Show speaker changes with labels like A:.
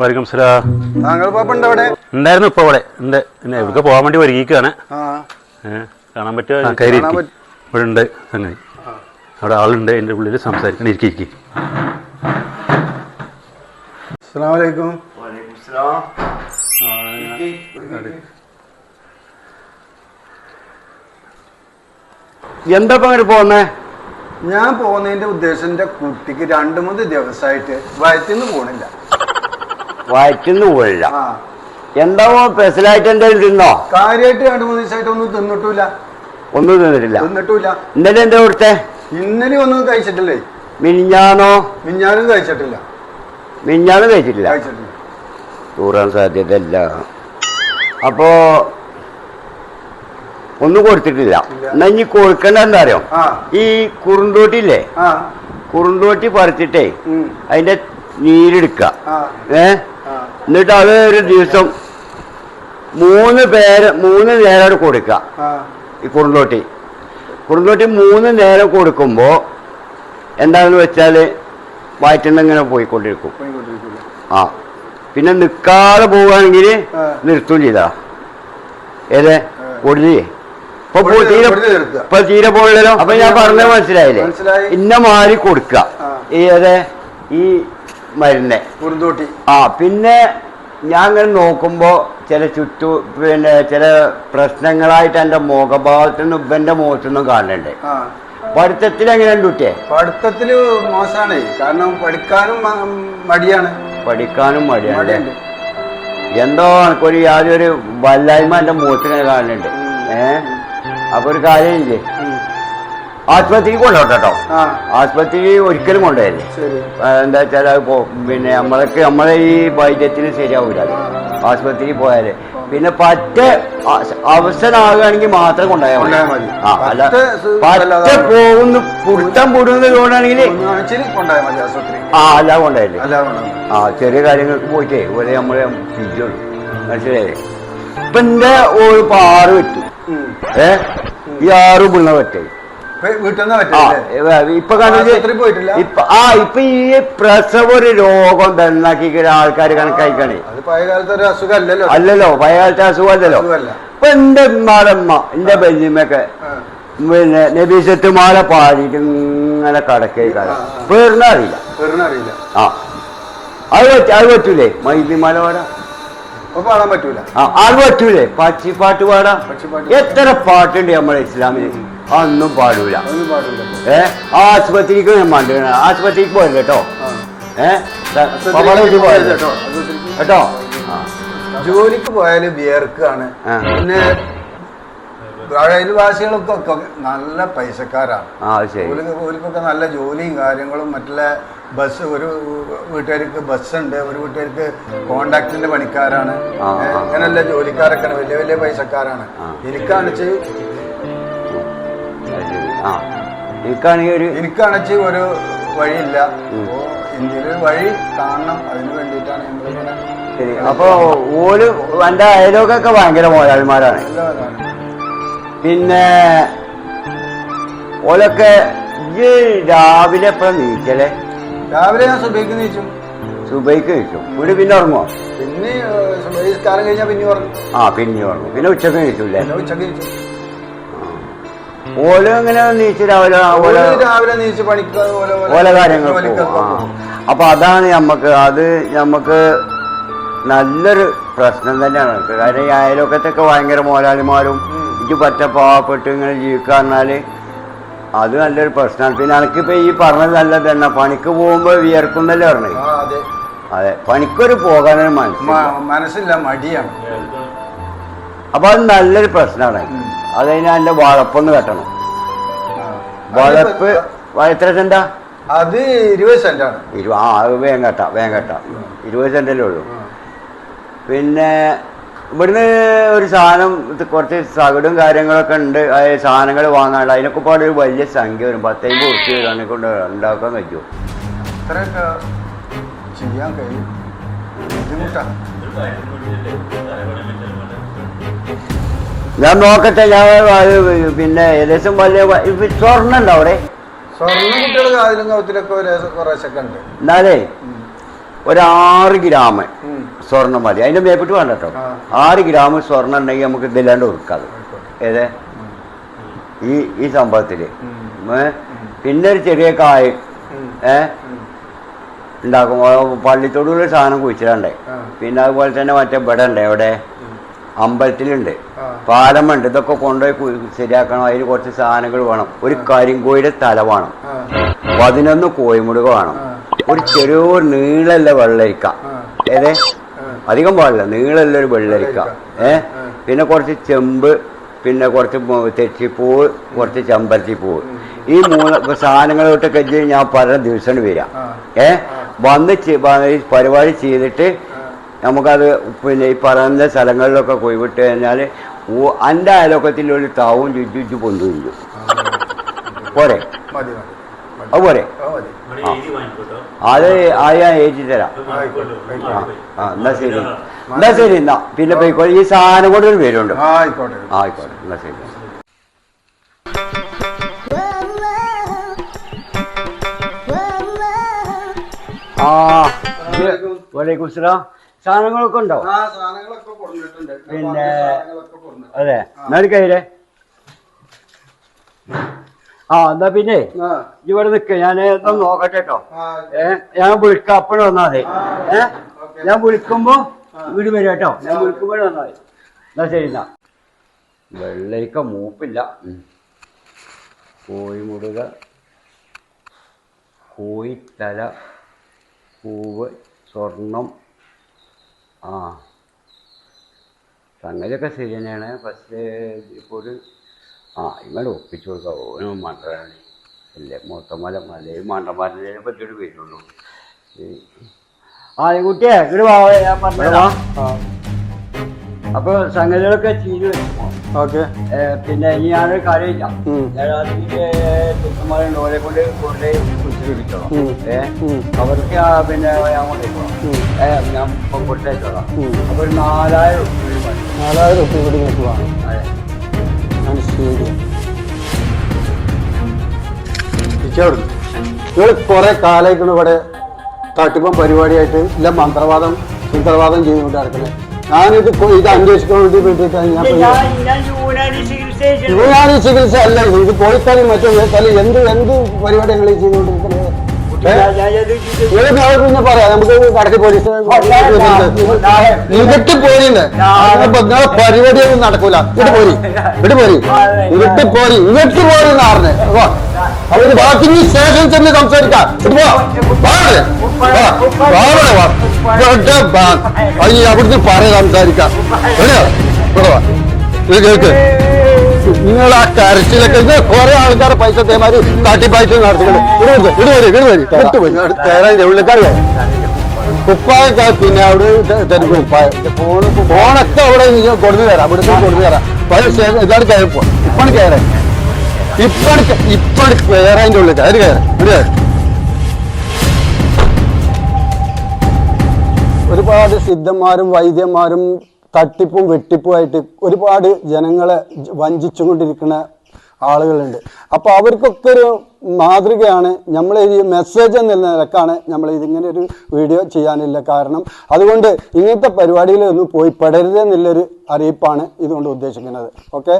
A: വലൈക്കും സലാം
B: താങ്കൾ പാപ്പ ഉണ്ട് അവിടെ
A: ഉണ്ടായിരുന്നു ഇപ്പൊ ഇവിടെ. ഉണ്ട്. പിന്നെ ഇവിടേക്ക് പോകാൻ വേണ്ടി ഒരുങ്ങിക്കാണ് കാണാൻ പറ്റുമോ കയറി. ഇവിടെ ഉണ്ട് സംഗതി. അവിടെ ആളുണ്ട്. എന്റെ ഉള്ളിൽ സംസാരിക്കണം. ഇരിക്കി ഇരിക്കി.
B: അസ്സലാമലൈക്കും.
C: എന്താ അങ്ങോട്ട് പോന്നേ
B: ഞാൻ പോകുന്നതിന്റെ ഉദ്ദേശം എന്റെ കുട്ടിക്ക് രണ്ടു മൂന്ന് ദിവസമായിട്ട് വയറ്റിന്ന് പോണില്ല.
C: വയറ്റിന്ന് പോയില്ല
B: എന്താ
C: എന്താവോ സ്പെഷ്യലായിട്ട് എന്തെങ്കിലും തിന്നോ?
B: കാര്യമായിട്ട് രണ്ടു മൂന്ന് ദിവസമായിട്ട് ഒന്നും തിന്നിട്ടില്ല.
C: ഒന്നും തിന്നിട്ടില്ല.
B: തിന്നിട്ടില്ല.
C: ഇന്നലെ എന്താ കൊടുത്തേ?
B: ഇന്നലെ ഒന്നും കഴിച്ചിട്ടില്ലേ?
C: മിഞ്ഞാനോ
B: മിഞ്ഞാനും കഴിച്ചിട്ടില്ല.
C: മിനിഞ്ഞാന്ന് കഴിച്ചിട്ടില്ല.
B: കഴിച്ചിട്ടില്ല.
C: സാധ്യതയില്ല. അപ്പോ ഒന്നും കൊടുത്തിട്ടില്ല. എന്നാ ഇനി കൊടുക്കണ്ട എന്താ അറിയോ ഈ കുറുന്തോട്ടില്ലേ കുറുന്തോട്ടി പറിച്ചിട്ടേ അതിന്റെ നീരെടുക്ക. ഏ? എന്നിട്ട് അത് ഒരു ദിവസം മൂന്ന് പേര് മൂന്ന് നേരം കൊടുക്കുക ഈ കുറുന്തോട്ടി. കുറുന്തോട്ടി മൂന്ന് നേരം കൊടുക്കുമ്പോൾ എന്താണെന്ന് വെച്ചാൽ വയറ്റിന്ന് ഇങ്ങനെ പോയിക്കൊണ്ടിരിക്കും. ആ. പിന്നെ നിൽക്കാതെ പോവുകയാണെങ്കിൽ. നിർത്തും ചെയ്താ. ഏത്? പൊടി ഇപ്പൊ
B: പൊടി
C: ഇപ്പൊ അപ്പൊ ഞാൻ പറഞ്ഞ മനസ്സിലായില്ലേ?
B: മനസ്സിലായി.
C: ഇന്ന മാറി കൊടുക്കുക
B: ഈ
C: അതെ ഈ മരുന്ന്.
B: കുറുന്തോട്ടി.
C: ആ പിന്നെ ഞാൻ ഇങ്ങനെ നോക്കുമ്പോ ചില ചുറ്റു പിന്നെ ചില പ്രശ്നങ്ങളായിട്ട് എന്റെ മുഖഭാഗത്തു നിന്നും ഇവന്റെ മോശം നിന്നും കാണുന്നുണ്ട് പഠിത്തത്തിൽ എങ്ങനെയുണ്ട് കുട്ടിയെ?
B: പഠിത്തത്തിൽ മോശമാണ് കാരണം പഠിക്കാനും മടിയാണ്.
C: പഠിക്കാനും മടിയാണ് എന്തോ എനിക്കൊരു യാതൊരു വല്ലായ്മ എന്റെ മോശം കാണുന്നുണ്ട് ഏ? അപ്പൊ ഒരു കാര്യമില്ലേ. ആശുപത്രിക്ക്
B: കൊണ്ടോട്ടോ
C: ആശുപത്രി ഒരിക്കലും കൊണ്ടുപോയല്ലേ എന്താ വെച്ചാൽ പിന്നെ നമ്മളൊക്കെ നമ്മളെ ഈ വൈദ്യത്തിന് ശരിയാവൂല. ആശുപത്രിയിൽ പോയാൽ. പിന്നെ പറ്റ അവസരമാകുകയാണെങ്കിൽ മാത്രം കൊണ്ടുപോയാൽ മതി. ആ അല്ല
B: പറ്റ
C: പോകുന്ന പുടുത്തം പുടുന്ന ആ അല്ല കൊണ്ടുപോയല്ലേ? ആ ചെറിയ കാര്യങ്ങൾക്ക് പോയിട്ടേ ഇവിടെ നമ്മളെ മനസ്സിലായി മനസ്സിലായില്ലേ? ഇപ്പൊ എന്റെ ഒരു പാറ് പറ്റും ഏ? ഈ ആറ് പിള്ള പറ്റേ. ഇപ്പൊ ആ ഇപ്പൊ ഈ പ്രസവ ഒരു രോഗം തന്നാക്കി ആൾക്കാർ കണക്കായിക്കാണേ.
B: അല്ലല്ലോ
C: അല്ലല്ലോ പഴയ കാലത്തെ അസുഖമല്ലല്ലോ
B: അസുഖമല്ല
C: ഇപ്പൊ എന്റെ ഉമ്മാടമ്മ എന്റെ ബെഞ്ചിമ്മയൊക്കെ
B: പിന്നെ
C: പിന്നെ നബീസത്തുമാല പാടിയിട്ട് ഇങ്ങനെ കടക്കേക്കാണ്.
B: കാണാം ആ.
C: അത് പറ്റ അത് പറ്റൂലേ? മൈദിമാല പാടാ.
B: അപ്പൊ പാടാൻ പറ്റൂല.
C: അത് പറ്റൂലേ. പച്ചിപ്പാട്ട് പാടാ.
B: പാടാം.
C: എത്ര പാട്ടുണ്ട് നമ്മളെ ഇസ്ലാമിന് അന്നും പാടൂല. ഏ? ആശുപത്രിക്ക് ഞാൻ മണ്ടു ആശുപത്രിക്ക് പോയത് കേട്ടോ?
B: ആ.
C: ഏ?
B: ആശുപത്രിക്ക്
C: പപ്പടം വീട്ടിൽ പോയത്
B: കേട്ടോ. ജോലിക്ക് പോയാൽ വിയർക്കാണ്. പിന്നെ അയൽവാസികൾക്കൊക്കെ നല്ല പൈസക്കാരാണ്. ഓലിക്കൊക്കെ നല്ല ജോലിയും കാര്യങ്ങളും മറ്റുള്ള ബസ് ഒരു വീട്ടുകാർക്ക് ബസ്സുണ്ട് ഒരു വീട്ടുകാർക്ക് കോണ്ടാക്ടിന്റെ പണിക്കാരാണ്.
C: അങ്ങനെയല്ല.
B: അങ്ങനെയുള്ള ജോലിക്കാരൊക്കെയാണ് വലിയ വലിയ പൈസക്കാരാണ്. എനിക്കാണിച്ച്
C: എനിക്കാണെങ്കിൽ ഒരു
B: എനിക്കാണിച്ച് ഒരു വഴിയില്ല. ഇന്ത്യയിൽ വഴി കാണണം. അതിന് വേണ്ടിയിട്ടാണ് നമ്മളിങ്ങനെ
C: ശരി. അപ്പൊ ഓൽ എന്റെ അയലോക്കൊക്കെ ഭയങ്കര മോലാളിമാരാണ്. പിന്നെ ഓലൊക്കെ രാവിലെ എപ്പോഴും നീച്ചല്ലേ
B: രാവിലെ ഞാൻ സുബൈക്ക് നീച്ചു.
C: സുബൈക്ക് നീച്ചു. വീട് പിന്നെ ഉറങ്ങുമോ
B: പിന്നെ സുബൈസ്കാരം കഴിഞ്ഞാൽ പിന്നെ ഉറങ്ങും.
C: ആ പിന്നെ ഉറങ്ങും. പിന്നെ ഉച്ചയ്ക്ക് നീച്ചൂല്ലേ?
B: പിന്നെ ഉച്ചയ്ക്ക് നീച്ചു.
C: ഓല എങ്ങനെ നീച്ച് രാവിലെ?
B: രാവിലെ നീച്ച് പണിക്ക് ഓല
C: കാര്യങ്ങൾ. അപ്പൊ അതാണ് നമുക്ക് അത് നമുക്ക് നല്ലൊരു പ്രശ്നം തന്നെയാണ്. കാര്യം ഈ അയലോക്കത്തൊക്കെ ഭയങ്കര മോലാളിമാരും ഇത് പറ്റ പാവപ്പെട്ട് ഇങ്ങനെ ജീവിക്കുക പറഞ്ഞാൽ അത് നല്ലൊരു പ്രശ്നമാണ് പിന്നെ എനിക്കിപ്പോ ഈ പറഞ്ഞത് നല്ലത് തന്നെ. പണിക്ക് പോകുമ്പോ വിയർക്കുന്നല്ലേ പറഞ്ഞത്
B: അതെ.
C: അതെ. പണിക്കൊരു പോകാനൊരു മനസ്സില്ല.
B: മനസ്സില്ല മടിയാണ്.
C: അപ്പൊ അത് നല്ലൊരു പ്രശ്നമാണ് അതതിന് അതിന്റെ വളപ്പൊന്ന് കെട്ടണം. വളപ്പ് എത്ര സെന്റാ?
B: അത് ഇരുപത് സെന്റാണ്.
C: ഇരുപത് ആ അത് വേഗം കെട്ടാം വേഗം കെട്ടാം. ഇരുപത് സെന്റല്ലേ ഉള്ളൂ. പിന്നെ ഇവിടുന്ന് ഒരു സാധനം കുറച്ച് സകടും കാര്യങ്ങളൊക്കെ ഉണ്ട്. ആ സാധനങ്ങൾ വാങ്ങാനുള്ള അതിനൊക്കെ പാടെ ഒരു വലിയ സംഖ്യ വരും. പത്തൈമ്പത് കുറച്ച് വരാനെ കൊണ്ട് ഉണ്ടാക്കാൻ പറ്റുമോ?
B: ഇത്രയൊക്കെ ചെയ്യാൻ കഴിയും. ബുദ്ധിമുട്ടാണ്
C: ഞാൻ നോക്കട്ടെ ഞാൻ പിന്നെ ഏകദേശം വലിയ വ- ഇപ്പൊ സ്വർണം ഉണ്ടോ അവിടെ?
B: സ്വർണ കുട്ടികൾ കാതിലും കൗത്തിലൊക്കെ ഒരു കുറേശ്ശൊക്കെ ഉണ്ട്.
C: എന്നാലേ ഒരു ആറ് ഗ്രാം. സ്വർണം മതി. അതിന്റെ മേപ്പിട്ട് വേണ്ട കേട്ടോ. ആറ് ഗ്രാം സ്വർണം ഉണ്ടെങ്കിൽ നമുക്ക് ഇതില്ലാണ്ട് കൊടുക്കാം ഏതേ? ഈ ഈ സംഭവത്തിൽ. ഏ? പിന്നെ ഒരു ചെറിയ കായ്. ഏ? ഉണ്ടാക്കും. പള്ളിത്തോടുള്ള സാധനം കുഴിച്ചിടണ്ടേ. പിന്നെ അതുപോലെ തന്നെ മറ്റേ ഇവിടെ ഉണ്ട്. എവിടെ? അമ്പലത്തിലുണ്ട്. പാലമുണ്ട്. ഇതൊക്കെ കൊണ്ടുപോയി ശരിയാക്കണം. അതിന് കുറച്ച് സാധനങ്ങൾ വേണം. ഒരു കരിങ്കോയുടെ തല വേണം. പതിനൊന്ന് കോഴിമുടുക വേണം. ഒരു ചെറിയ നീളല്ല വെള്ളരിക്ക. ഏതേ? അധികം പാടില്ല. നീളല്ല ഒരു വെള്ളരിക്ക. ഏ? പിന്നെ കുറച്ച് ചെമ്പ് പിന്നെ കുറച്ച് തെച്ചിപ്പൂവ് കുറച്ച് ചെമ്പരത്തിപ്പൂവ്. ഈ മൂന്ന് സാധനങ്ങളോട്ട് കഴിഞ്ഞ് ഞാൻ പല ദിവസം വരാം. ഏ? വന്ന് പരിപാടി ചെയ്തിട്ട് നമുക്കത് പിന്നെ ഈ പറയുന്ന സ്ഥലങ്ങളിലൊക്കെ കൊയ്വിട്ട് കഴിഞ്ഞാൽ എന്റെ അയലോക്കത്തിലുള്ള താവും ചുറ്റു ചുറ്റു പൊന്തു പോരെ?
B: മതി
C: അത് ആയാ
B: ആ,
C: ഞാൻ ഏറ്റി തരാം. ആ എന്നാ ശരി. എന്നാ ശരി എന്നാ. പിന്നെ പോയിക്കോളെ ഈ സാധനം കൊണ്ട് ഒരു പേരുണ്ട്.
B: ആയിക്കോട്ടെ.
C: ആയിക്കോട്ടെ എന്നാ ശരി. ആ വലൈക്കും സലാം സാധനങ്ങളൊക്കെ ഉണ്ടോ? പിന്നെ അതെ എന്നാ കയ്യിലെ? ആ എന്നാ പിന്നെ. ഇവിടെ നിൽക്ക ഞാൻ ഒന്ന് നോക്കട്ടെ കേട്ടോ ഏ ഞാൻ വിളിക്കാം. അപ്പോഴും വന്നാ മതി. ഏ? ഞാൻ വിളിക്കുമ്പോ വീട് വരും കേട്ടോ. ഞാൻ വിളിക്കുമ്പോഴും വന്നാ മതി. എന്നാ ശരി എന്നാ. വെള്ളരിക്ക മൂപ്പില്ല. കോഴി മുടുക കോഴിത്തല പൂവ് സ്വർണം ആ. സംഗതിയൊക്കെ ശരി തന്നെയാണ്. പക്ഷേ ഇപ്പോൾ ഒരു ആ ഇങ്ങനെ ഒപ്പിച്ചു കൊടുക്കാം ഓരോ മണ്ടനാണ്. അല്ലേ മൊത്തമല മലയും മണ്ടന്മാരുടെ പറ്റിയൊരു പേരുള്ളൂ. ആ കുട്ടിയെ ഇങ്ങോട്ട് വാ ഞാൻ പറഞ്ഞതാ അപ്പോൾ സംഗതികളൊക്കെ ചെയ്തു
B: ഓക്കെ.
C: പിന്നെ ഇനി കാര്യമില്ല. ഞാൻ ചെക്കന്മാരുണ്ട് ഓരെ കൊണ്ട് ഏ
B: ഉം.
C: അവർക്ക് പിന്നെ ഞാൻ കൊണ്ടുപോയിക്കോളാം. ഏ ഞാൻ ഇപ്പം
B: അപ്പോൾ.
C: അപ്പൊ നാലായിരം
B: നാലായിരം കൂടി നിങ്ങൾക്ക് വാങ്ങും നിങ്ങൾ കുറെ കാലമായിക്കണം ഇവിടെ തട്ടിപ്പം പരിപാടിയായിട്ട് ഇല്ല മന്ത്രവാദം മന്ത്രവാദം ചെയ്തുകൊണ്ട് നടക്കുന്നത് ഞാനിത് ഇത് അന്വേഷിക്കാൻ വേണ്ടി വേണ്ടിയിട്ടാണ് ഞാൻ
C: ഞാൻ ചികിത്സ
B: അല്ല ഇത്. കോഴിക്കാലും മറ്റും തല എന്ത് എന്ത് പരിപാടി നിങ്ങൾ ചെയ്തുകൊണ്ടിരിക്കുന്നത് പറയാം. നമുക്ക് പോലീസ് ഇരുട്ട് പോരിന്ന് നിങ്ങളെ പരിപാടി ഒന്നും നടക്കൂല. ഇവിടെ പോരി. ഇവിടെ പോരി. ഇവിട്ട് പോരി. ഇവിട്ട് പോരി നാറിന് അവർ ബാക്കി ശേഷം സ്റ്റേഷൻ ചെന്ന് സംസാരിക്കാം. അവിടുന്ന് പറയാ സംസാരിക്കാം. കേട്ടോ കേൾക്ക് നിങ്ങൾ ആ കരച്ചിലൊക്കെ ഇത് കുറെ ആൾക്കാരെ പൈസ തേമാരി തട്ടിപ്പയച്ച് നടത്തിക്കൊണ്ട്. കുപ്പായൊക്കെ പിന്നെ അവിടെ തരും കുപ്പായ. ഫോണൊക്കെ അവിടെ കൊടുത്തു തരാം. അവിടെ കൊടുത്തു തരാം. ഇതാണ് കയറിപ്പോ ഇപ്പണ് കയറേ. ഇപ്പണ് ഇപ്പണ് കയറാന്റെ ഉള്ളിൽ കയറി. കയറാൻ ഇവിടെ കയറി. ഒരുപാട് സിദ്ധന്മാരും വൈദ്യന്മാരും തട്ടിപ്പും വെട്ടിപ്പുമായിട്ട് ഒരുപാട് ജനങ്ങളെ വഞ്ചിച്ചുകൊണ്ടിരിക്കുന്ന ആളുകളുണ്ട്. അപ്പോൾ അവർക്കൊക്കെ ഒരു മാതൃകയാണ് നമ്മൾ ഈ മെസ്സേജ് എന്ന നിലക്കാണ് നമ്മൾ ഇതിങ്ങനെ ഒരു വീഡിയോ ചെയ്യാനില്ല കാരണം അതുകൊണ്ട് ഇങ്ങനത്തെ പരിപാടിയിലൊന്നും പോയി പെടരുത് എന്നുള്ളൊരു അറിയിപ്പാണ് ഇതുകൊണ്ട് ഉദ്ദേശിക്കുന്നത്. ഓക്കെ